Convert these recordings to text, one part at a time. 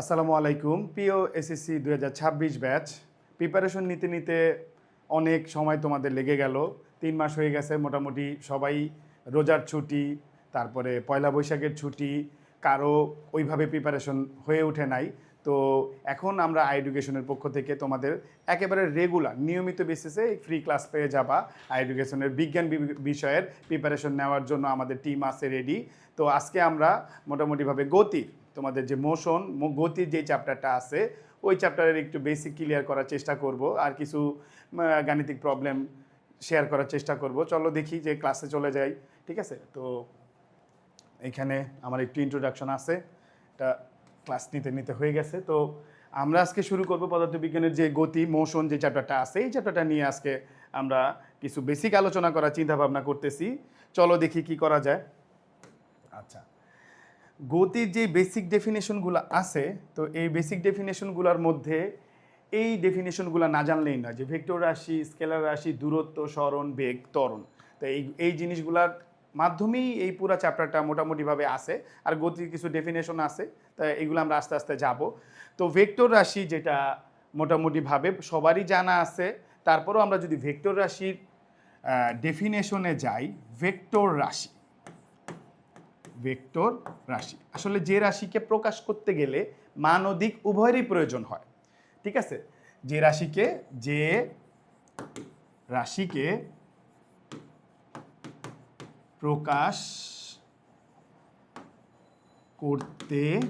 আসসালামু আলাইকুম। পিও এসএসসি দু ছাব্বিশ ব্যাচ প্রিপারেশন নিতে নিতে অনেক সময় তোমাদের লেগে গেল। তিন মাস হয়ে গেছে, মোটামুটি সবাই রোজার ছুটি, তারপরে পয়লা বৈশাখের ছুটি, কারও ওইভাবে প্রিপারেশন হয়ে ওঠে নাই। তো এখন আমরা আই এডুকেশনের পক্ষ থেকে তোমাদের একেবারে রেগুলার নিয়মিত বেসিসে ফ্রি ক্লাস পেয়ে যাবা আই এডুকেশনের বিজ্ঞান বিষয়ের প্রিপারেশন নেওয়ার জন্য আমাদের টিম আছে রেডি তো আজকে আমরা মোটামুটিভাবে গতির তোমাদের যে মোশন গতির যে চ্যাপ্টারটা আছে, ওই চ্যাপ্টারের একটু বেসিক ক্লিয়ার করার চেষ্টা করব আর কিছু গাণিতিক প্রবলেম শেয়ার করার চেষ্টা করব। চলো দেখি যে ক্লাসে চলে যাই, ঠিক আছে? তো এখানে আমার একটু ইন্ট্রোডাকশন আছে। এটা ক্লাস নিতে নিতে হয়ে গেছে। তো আমরা আজকে শুরু করব পদার্থবিজ্ঞানের যে গতি মোশন যে চ্যাপ্টারটা আছে, এই চ্যাপ্টারটা নিয়ে আজকে আমরা কিছু বেসিক আলোচনা করার চিন্তা ভাবনা করতেছি। চলো দেখি কি করা যায়। আচ্ছা। গতির যে বেসিক ডেফিনেশনগুলো আছে, তো এই বেসিক ডেফিনেশনগুলোর মধ্যে এই ডেফিনেশনগুলো না জানলেই না যে ভেক্টর রাশি স্কেলার রাশি, দূরত্ব, স্মরণ, বেগ, ত্বরণ। তো এই এই জিনিসগুলোর মাধ্যমেই এই পুরো চ্যাপ্টারটা মোটামুটিভাবে আছে। আর গতির কিছু ডেফিনেশন আছে, তা এগুলো আমরা আস্তে আস্তে যাব। তো ভেক্টর রাশি যেটা মোটামুটিভাবে সবারই জানা আছে, তারপরেও আমরা যদি ভেক্টর রাশির ডেফিনেশনে যাই ভেক্টর রাশি। ভেক্টর রাশি। আসলে যে রাশিকে প্রকাশ করতে গেলে মান উভয়েরই প্রয়োজন হয়। ঠিক আছে? যে রাশিকে যে রাশিকে প্রকাশ করতে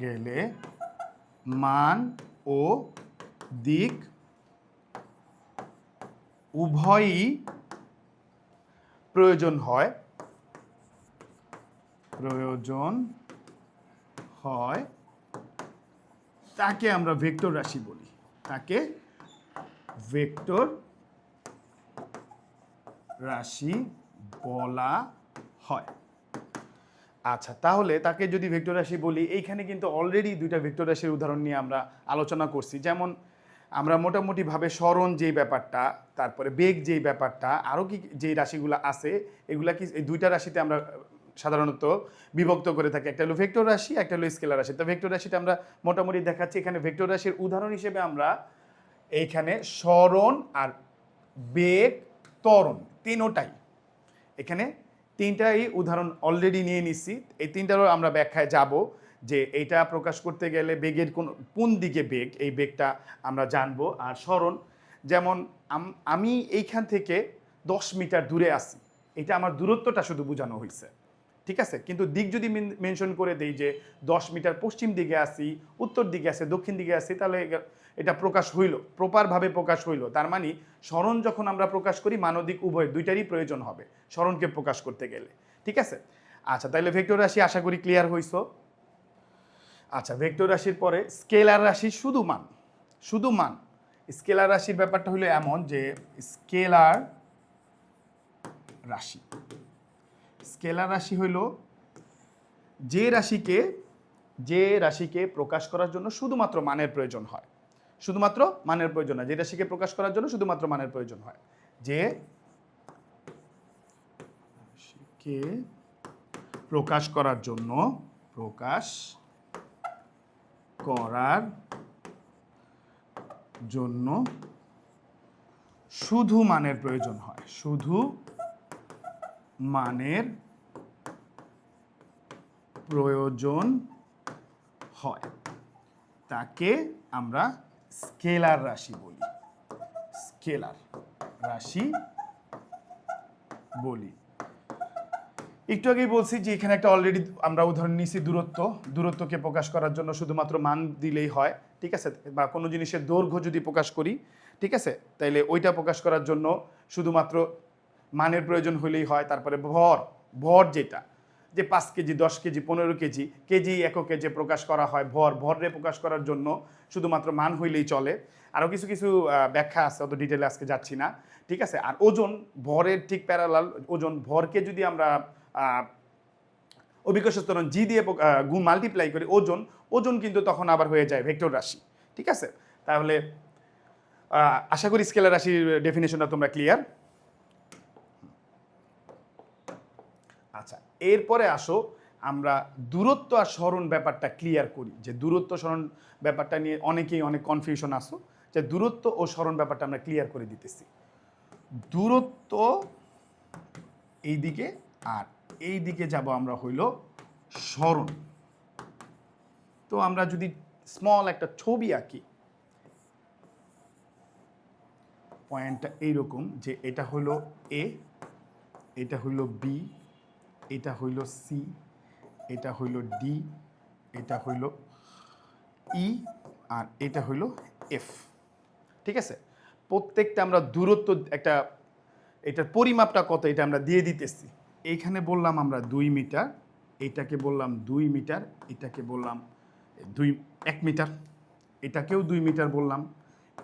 গেলে মান ও দিক উভয়ই প্রয়োজন হয়। প্রয়োজন হয়। তাকে আমরা ভেক্টর রাশি বলি। তাকে ভেক্টর রাশি বলা হয়। আচ্ছা তাহলে তাকে যদি ভেক্টর রাশি বলি, এইখানে কিন্তু অলরেডি দুইটা ভেক্টর রাশির উদাহরণ নিয়ে আমরা আলোচনা করছি। যেমন, আমরা মোটামুটিভাবে স্মরণ যেই ব্যাপারটা, তারপরে বেগ যেই ব্যাপারটা, আরও কি যেই রাশিগুলো আছে, এগুলা কি এই দুইটা রাশিতে আমরা সাধারণত বিভক্ত করে থাকি। একটা হলো ভেক্টর রাশি, একটা হলো স্কেলার রাশি। তো ভেক্টর রাশিটা আমরা মোটামুটি দেখাচ্ছি। এখানে ভেক্টর রাশির উদাহরণ হিসেবে আমরা এইখানে স্মরণ আর বেগ ত্বরণ তিনোটাই। এখানে তিনটাই উদাহরণ অলরেডি নিয়ে নিচ্ছি। এই তিনটারও আমরা ব্যাখ্যায় যাব যে এইটা প্রকাশ করতে গেলে বেগের কোন কোন দিকে বেগ, এই বেগটা আমরা জানব। আর স্মরণ, যেমন আমি এইখান থেকে দশ মিটার দূরে আছি। এটা আমার দূরত্বটা শুধু বোঝানো হয়েছে। ঠিক আছে? কিন্তু দিক যদি মেনশন করে দেই যে দশ মিটার পশ্চিম দিকে আসি উত্তর দিকে আসে দক্ষিণ দিকে আসি তাহলে এটা প্রকাশ হইল প্রপারভাবে প্রকাশ হইল। তার মানে স্মরণ যখন আমরা প্রকাশ করি মানদিক উভয় দুইটারই প্রয়োজন হবে, স্মরণকে প্রকাশ করতে গেলে। ঠিক আছে? আচ্ছা তাহলে ভেক্টর রাশি আশা করি ক্লিয়ার হইছ। আচ্ছা ভেক্টর রাশির পরে স্কেলার রাশি শুধু মান শুধু মান। স্কেলার রাশির ব্যাপারটা হলো এমন যে স্কেলার রাশি। স্কেলার রাশি হইল যে রাশিকে যে রাশিকে প্রকাশ করার জন্য শুধুমাত্র মানের প্রয়োজন হয়। শুধুমাত্র মানের প্রয়োজন হয়। যে রাশিকে প্রকাশ করার জন্য শুধুমাত্র মানের প্রয়োজন হয়। যে রাশিকে প্রকাশ করার জন্য, প্রকাশ করার জন্য শুধু মানের প্রয়োজন হয়। শুধু মানের প্রয়োজন হয়। তাকে আমরা স্কেলার রাশি বলি। স্কেলার রাশি বলি। একটু আগেই বলছি যে এখানে একটা অলরেডি আমরা উদাহরণ নিয়েছি দূরত্ব। দূরত্বকে প্রকাশ করার জন্য শুধুমাত্র মান দিলেই হয়, ঠিক আছে? বা কোনো জিনিসের দৈর্ঘ্য যদি প্রকাশ করি, ঠিক আছে? তাইলে ওইটা প্রকাশ করার জন্য শুধুমাত্র মানের প্রয়োজন হলেই হয় তারপরে ভর ভর যেটা যে পাঁচ কেজি দশ কেজি পনেরো কেজি কেজি এককে যে প্রকাশ করা হয় ভর ভরে প্রকাশ করার জন্য শুধুমাত্র মান হইলেই চলে। আরও কিছু কিছু ব্যাখ্যা আছে অত ডিটেলে আজকে যাচ্ছি না ঠিক আছে? আর ওজন ভরের ঠিক প্যারালাল ওজন ভরকে যদি আমরা আহ, অভিকর্ষ জি দিয়ে গুণ মাল্টিপ্লাই করি ওজন ওজন কিন্তু তখন আবার হয়ে যায় ভেক্টর রাশি ঠিক আছে? তাহলে আশা করি স্কেলার রাশির ডেফিনেশনটা তোমরা ক্লিয়ার আচ্ছা এরপরে আসো, আমরা দূরত্ব আর স্মরণ ব্যাপারটা ক্লিয়ার করি। যে দূরত্ব, স্মরণ ব্যাপারটা নিয়ে অনেকেই অনেক কনফিউশন আসো যে দূরত্ব ও স্মরণ ব্যাপারটা আমরা ক্লিয়ার করে দিতেছি। দূরত্ব এই দিকে আর এই দিকে যাব আমরা হইল স্মরণ। তো আমরা যদি স্মল একটা ছবি আঁকি পয়েন্টটা এইরকম যে এটা হলো এ এটা হইল বি এটা হইল সি এটা হইল ডি এটা হইল ই আর এটা হইল এফ ঠিক আছে? প্রত্যেকটা আমরা দূরত্ব একটা, এটার পরিমাপটা কত এটা আমরা দিয়ে দিতেছি। এইখানে বললাম আমরা দুই মিটার, এটাকে বললাম দুই মিটার, এটাকে বললাম দুই, এক মিটার। এটাকেও দুই মিটার বললাম,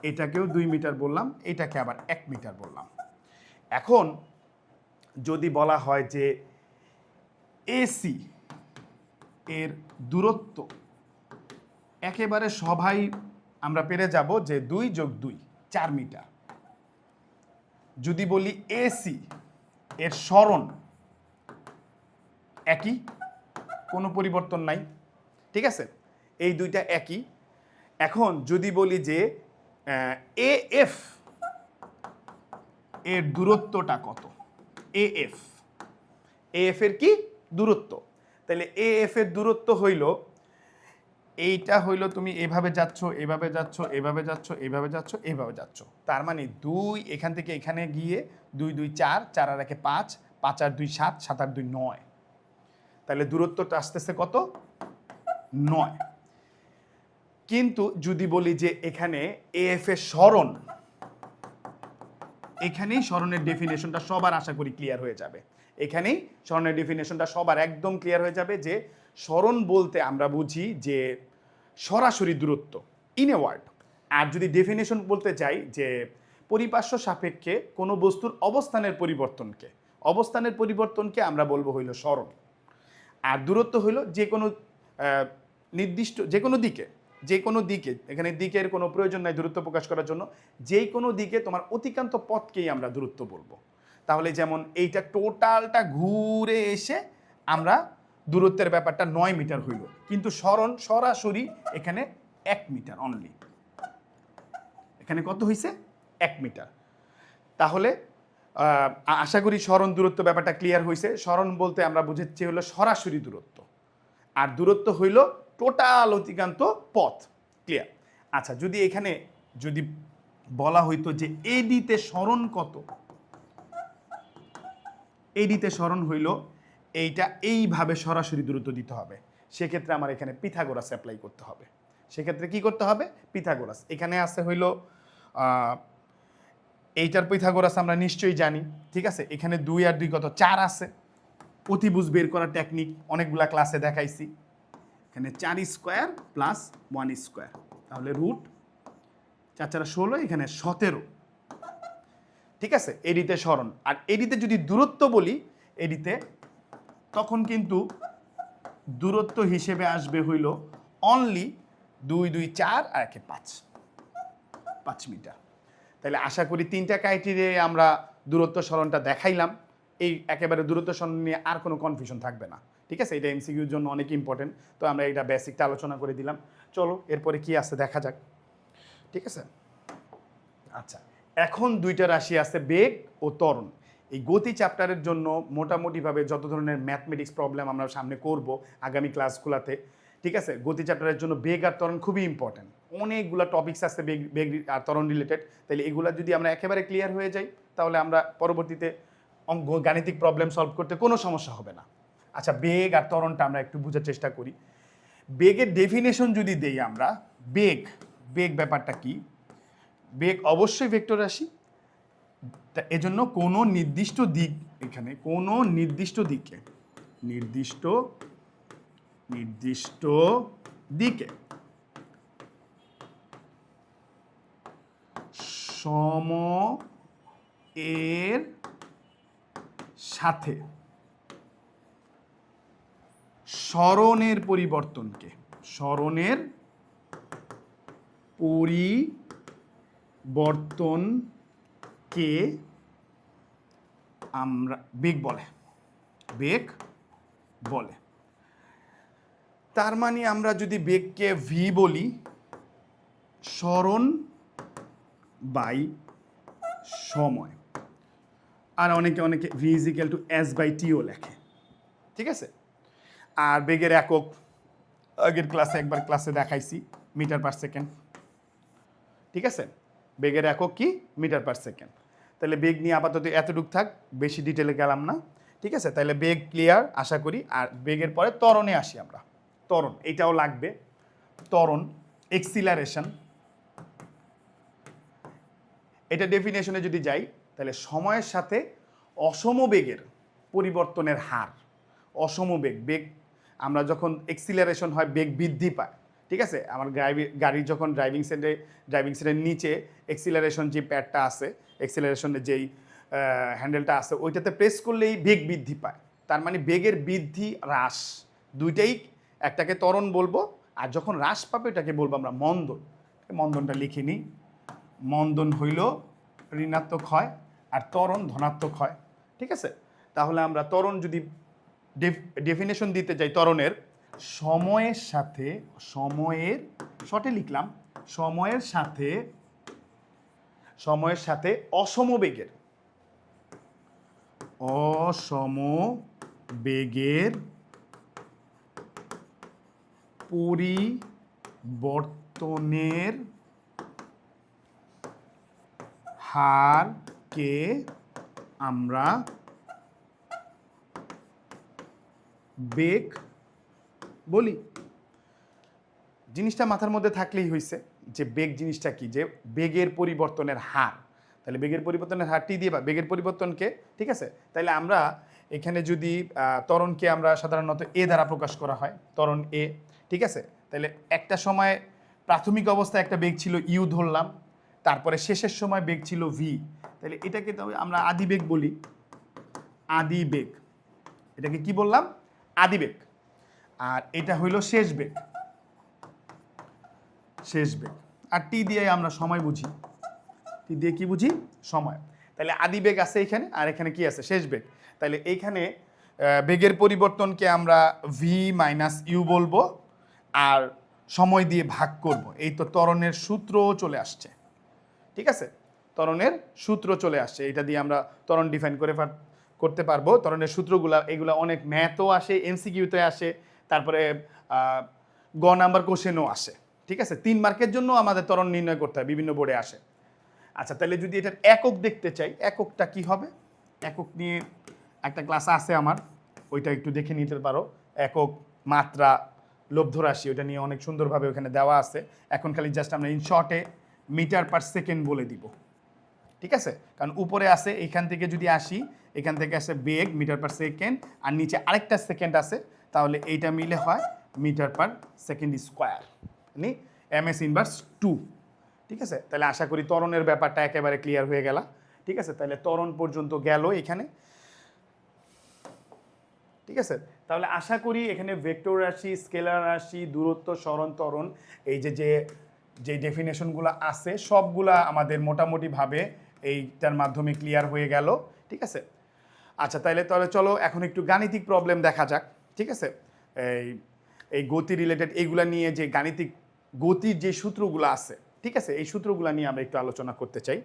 এটাকেও দুই মিটার বললাম, এটাকে আবার এক মিটার বললাম। এখন যদি বলা হয় যে এসি এর দূরত্ব। একেবারে সবাই আমরা পেরে যাব যে দুই যোগ দুই, চার মিটার। যদি বলি এসি এর স্মরণ একই, কোনো পরিবর্তন নাই, ঠিক আছে? এই দুইটা একই। এখন যদি বলি যে এ এফ এর দূরত্বটা কত? এ এফ এ এফ এর কি? দূরত্ব। তাহলে এ এফ এর দূরত্ব হইল, এইটা হইল তুমি এভাবে যাচ্ছ এভাবে যাচ্ছ এভাবে যাচ্ছ এভাবে যাচ্ছ এভাবে যাচ্ছ। তার মানে দুই এখান থেকে এখানে গিয়ে দুই দুই চার চার আর একে পাঁচ পাঁচ আর দুই সাত সাত আর দুই নয়। তাহলে দূরত্বটা আসতেছে কত? নয়। কিন্তু যদি বলি যে এখানে এ এফ এর স্মরণ এখানেই স্মরণের ডেফিনেশনটা সবার আশা করি ক্লিয়ার হয়ে যাবে। এখানেই স্মরণের ডেফিনেশনটা সবার একদম ক্লিয়ার হয়ে যাবে যে স্মরণ বলতে আমরা বুঝি যে সরাসরি দূরত্ব ইন এ ওয়ার্ড আর যদি ডেফিনেশন বলতে চাই যে পরিপার্শ্ব সাপেক্ষে কোনো বস্তুর অবস্থানের পরিবর্তনকে অবস্থানের পরিবর্তনকে আমরা বলব হইল স্মরণ আর দূরত্ব হইল যে কোনো নির্দিষ্ট, যে কোনো দিকে। যে কোনো দিকে, এখানে দিকের কোনো প্রয়োজন নাই দূরত্ব প্রকাশ করার জন্য যে কোনো দিকে তোমার অতিকান্ত পথকেই আমরা দূরত্ব বলব। তাহলে যেমন এইটা টোটালটা ঘুরে এসে আমরা দূরত্বের ব্যাপারটা নয় মিটার হইল। কিন্তু স্মরণ সরাসরি এখানে এক মিটার অনলি এখানে কত হয়েছে এক মিটার। তাহলে আশা করি স্মরণ দূরত্ব ব্যাপারটা ক্লিয়ার হয়েছে স্মরণ বলতে আমরা বুঝাচ্ছি হলো সরাসরি দূরত্ব। আর দূরত্ব হইল টোটাল অতিকান্ত পথ। ক্লিয়ার আচ্ছা যদি এখানে যদি বলা হইতো যে এডিতে স্মরণ কত? এডিতে স্মরণ হইল, এইটা এইভাবে সরাসরি দূরত্ব দিতে হবে। সেক্ষেত্রে আমার এখানে পিথাগোরাস অ্যাপ্লাই করতে হবে। সেক্ষেত্রে কি করতে হবে? পিথাগোরাস এখানে আছে হইল এইটার পিথাগোরাস আমরা নিশ্চয়ই জানি, ঠিক আছে? এখানে দুই আর দুই কত? চার আছে। অতিভুজ বের করার টেকনিক অনেকগুলা ক্লাসে দেখাইছি। এখানে চার স্কোয়ার প্লাস ওয়ান স্কোয়ার। তাহলে রুট চার চারা ষোলো, এখানে সতেরো। ঠিক আছে? এডিতে স্মরণ। আর এডিতে যদি দূরত্ব বলি, এডিতে তখন কিন্তু দূরত্ব হিসেবে আসবে হইল অনলি দুই দুই, চার আর একে পাঁচ। পাঁচ মিটার। তাহলে আশা করি তিনটা ক্রাইটেরিয়ায় আমরা দূরত্ব স্মরণটা দেখাইলাম। এই একেবারে দূরত্ব স্মরণ নিয়ে আর কোনো কনফিউশন থাকবে না। ঠিক আছে? এটা এমসিকিউর জন্য অনেক ইম্পর্টেন্ট তো আমরা এটা বেসিকটা আলোচনা করে দিলাম। চলো, এরপরে কি আছে দেখা যাক। ঠিক আছে? আচ্ছা এখন দুইটা রাশি আছে বেগ ও ত্বরণ। এই গতি চ্যাপ্টারের জন্য মোটামুটিভাবে যত ধরনের ম্যাথমেটিক্স প্রবলেম আমরা সামনে করব আগামী ক্লাসগুলোতে ঠিক আছে? গতি চ্যাপ্টারের জন্য বেগ আর তরণ খুবই ইম্পর্টেন্ট অনেকগুলো টপিক্স আছে বেগ বেগ আর তরণ রিলেটেড তাহলে এগুলা যদি আমরা একেবারে ক্লিয়ার হয়ে যাই, তাহলে আমরা পরবর্তীতে অঙ্ক গাণিতিক প্রবলেম সলভ করতে কোনো সমস্যা হবে না। আচ্ছা বেগ আর ত্বরণটা আমরা একটু বোঝার চেষ্টা করি। বেগের ডেফিনেশন যদি দেই আমরা, বেগ বেগ ব্যাপারটা কি? বেগ অবশ্যই ভেক্টর রাশি। তা এজন্য কোনো নির্দিষ্ট দিক এখানে, কোনো নির্দিষ্ট দিকে, নির্দিষ্ট নির্দিষ্ট দিকে সম এর সাথে স্মরণের পরিবর্তনকে স্মরণের পরিবর্তনকে আমরা বেগ বলে বেগ বলে। তার মানে আমরা যদি বেগকে ভি বলি, স্মরণ বাই সময়। আর অনেকে অনেকে V is equal to S by T লেখে। ঠিক আছে? আর বেগের একক আগের ক্লাসে একবার ক্লাসে দেখাইছি মিটার পার সেকেন্ড ঠিক আছে? বেগের একক কি? মিটার পার সেকেন্ড তাহলে বেগ নিয়ে আপাতত এতটুক থাক, বেশি ডিটেলে গেলাম না। ঠিক আছে? তাহলে বেগ ক্লিয়ার আশা করি। আর বেগের পরে ত্বরণে আসি আমরা। তরণ এটাও লাগবে। তরণ এক্সিলারেশন এটা ডেফিনেশনে যদি যাই, তাহলে সময়ের সাথে অসম বেগের পরিবর্তনের হার। অসম বেগ বেগ আমরা যখন এক্সিলারেশন হয়, বেগ বৃদ্ধি পায়, ঠিক আছে? আমার গাড়ি যখন ড্রাইভিং সেটে ড্রাইভিং সেটের নিচে এক্সিলারেশন যে প্যাডটা আছে এক্সিলারেশনের যেই হ্যান্ডেলটা আছে, ওইটাতে প্রেস করলেই বেগ বৃদ্ধি পায়। তার মানে বেগের বৃদ্ধি হ্রাস। দুইটাই একটাকে ত্বরণ বলব, আর যখন হ্রাস পাবে ওটাকে বলব আমরা মন্দন। মন্দনটা লিখে নিই। মন্দন হইল ঋণাত্মক হয়, আর ত্বরণ ধনাত্মক হয়, ঠিক আছে? তাহলে আমরা ত্বরণ যদি ডেফিনেশন দিতে যাই ত্বরণের, সময়ের সাথে, সময়ের শর্টে লিখলাম, সময়ের সাথে সময়ের সাথে অসম বেগের অসম বেগের পরিবর্তনের হারকে আমরা বেগ বলি। জিনিসটা মাথার মধ্যে থাকলেই হয়েছে যে বেগ জিনিসটা কি? যে বেগের পরিবর্তনের হার। তাহলে বেগের পরিবর্তনের হারটি দিয়ে বা বেগের পরিবর্তনকে, ঠিক আছে? তাহলে আমরা এখানে যদি তরণকে আমরা সাধারণত এ দ্বারা প্রকাশ করা হয়, ত্বরণ এ, ঠিক আছে? তাহলে একটা সময় প্রাথমিক অবস্থায় একটা বেগ ছিল ইউ ধরলাম, তারপরে শেষের সময় বেগ ছিল ভি। তাহলে এটাকে আমরা আদি বেগ বলি। আদি বেগ। এটাকে কি বললাম? আদি বেগ। আর এটা হইল শেষ বেগ। শেষ বেগ। আর টি দিয়ে আমরা সময় বুঝি। টি দিয়ে কি বুঝি? সময়। তাহলে আদি বেগ আছে এখানে, আর এখানে কি আছে? শেষ বেগ। তাহলে এইখানে বেগের পরিবর্তনকে আমরা ভি মাইনাস ইউ বলব, আর সময় দিয়ে ভাগ করব। এই তো ত্বরণের সূত্রও চলে আসছে। ঠিক আছে? ত্বরণের সূত্র চলে আসছে। এটা দিয়ে আমরা ত্বরণ ডিফাইন করে করতে পারব। ত্বরণের সূত্রগুলা, এগুলো অনেক ম্যাথও আসে, এমসিকিউতে আসে, তারপরে গ নাম্বার কোশ্চেনও আসে। ঠিক আছে? তিন মার্কের জন্য আমাদের ত্বরণ নির্ণয় করতে হয়, বিভিন্ন বোর্ডে আসে। আচ্ছা তাহলে যদি এটার একক দেখতে চাই, এককটা কি হবে? একক নিয়ে একটা ক্লাস আছে আমার, ওইটা একটু দেখে নিতে পারো। একক, মাত্রা লব্ধ রাশি ওটা নিয়ে অনেক সুন্দরভাবে ওখানে দেওয়া আছে। এখন খালি জাস্ট আমরা ইন শর্টে মিটার পার সেকেন্ড বলে দিব। ঠিক আছে? কারণ উপরে আছে, এখান থেকে যদি আসি, এখান থেকে আসে বেগ, মিটার পার সেকেন্ড, আর নিচে আরেকটা সেকেন্ড আছে, তাহলে এইটা মিলে হয় মিটার পার সেকেন্ড স্কোয়ার। মানে এম এস ইনভার্স টু। ঠিক আছে? তাহলে আশা করি তরণের ব্যাপারটা একেবারে ক্লিয়ার হয়ে গেল। ঠিক আছে? তাহলে তরণ পর্যন্ত গেল এখানে। ঠিক আছে? তাহলে আশা করি এখানে ভেক্টর রাশি, স্কেলার রাশি, দূরত্ব সরণ তরণ এই যে যে যে ডেফিনেশনগুলো আছে, সবগুলা আমাদের মোটামুটিভাবে এইটার মাধ্যমে ক্লিয়ার হয়ে গেল, ঠিক আছে? আচ্ছা তাহলে তাহলে চলো এখন একটু গাণিতিক প্রবলেম দেখা যাক, ঠিক আছে? এই এই গতি রিলেটেড এইগুলো নিয়ে যে গাণিতিক গতির যে সূত্রগুলো আছে, ঠিক আছে? এই সূত্রগুলো নিয়ে আমরা একটু আলোচনা করতে চাই।